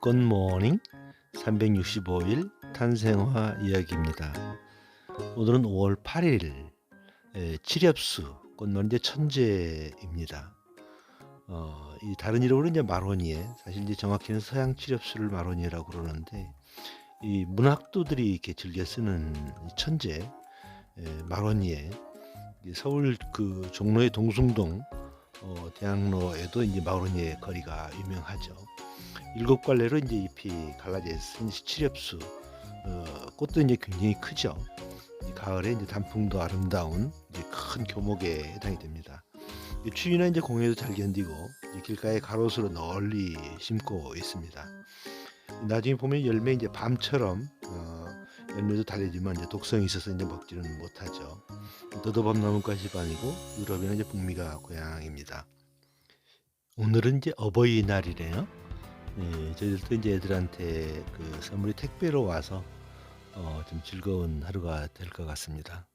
굿모닝 365일 탄생화 이야기입니다. 오늘은 5월 8일 에, 칠엽수 꽃놀이 이제 천재입니다. 어, 이 다른 이름으로 이제 마로니에 사실 이제 정확히는 서양 칠엽수를 마로니에라고 그러는데 이 문학도들이 이렇게 즐겨 쓰는 이 천재 에, 마로니에 이 서울 그 종로의 동숭동 어, 대학로에도 이제 마로니에 거리가 유명하죠. 일곱 갈래로 이제 잎이 갈라져 있은 칠엽수 어, 꽃도 이제 굉장히 크죠. 이 가을에 이제 단풍도 아름다운 이제 큰 교목에 해당이 됩니다. 이 추위나 이제 공해도 잘 견디고 길가에 가로수로 널리 심고 있습니다. 나중에 보면 열매 이제 밤처럼 어, 열매도 달리지만 이제 독성이 있어서 이제 먹지는 못하죠. 너도밤 나무가 시반이고 유럽에는 이제 북미가 고향입니다. 오늘은 이제 어버이날이래요. 예, 저희들도 이제 애들한테 그 선물이 택배로 와서 어, 좀 즐거운 하루가 될 것 같습니다.